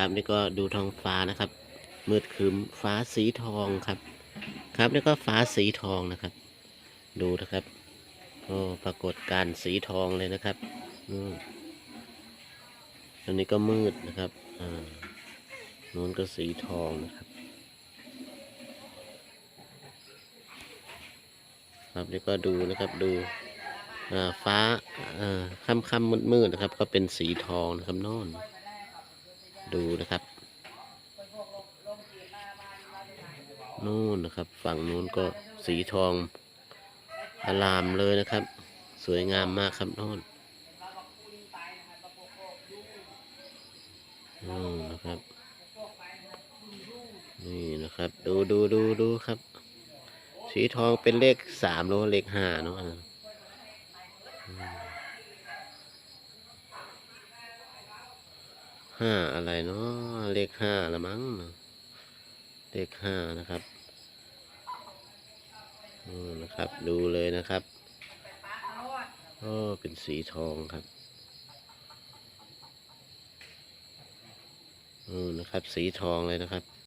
ครับนี่ก็ดูท้องฟ้านะครับ มืดครึ้มฟ้าสีทองครับ ครับแล้วก็ฟ้าสีทองนะครับ ดูนะครับโอ้ปรากฏการสีทองเลยนะครับอืมตรงนี้ก็มืดนะครับอ่านู้นก็สีทองนะครับ ครับนี่ก็ดูนะครับดูอ่าฟ้าอ่าค่ำค่ำมืดมืดนะครับ ก็เป็นสีทองนะครับโน่น ดูนะครับ นู่นนะครับ ฝั่งนู้นก็สีทองอลามเลยนะครับ สวยงามมากครับโน่นนู่นนะครับ นี่นะครับ ดูดูดูดูครับ สีทองเป็นเลขสามหรือเลขห้าเนาะอืม ห้าอะไรเนาะเลขห้าละมั้งเลขห้านะครับนะครับดูเลยนะครับโอ้เป็นสีทองครับอืมนะครับ สีทองเลยนะครับ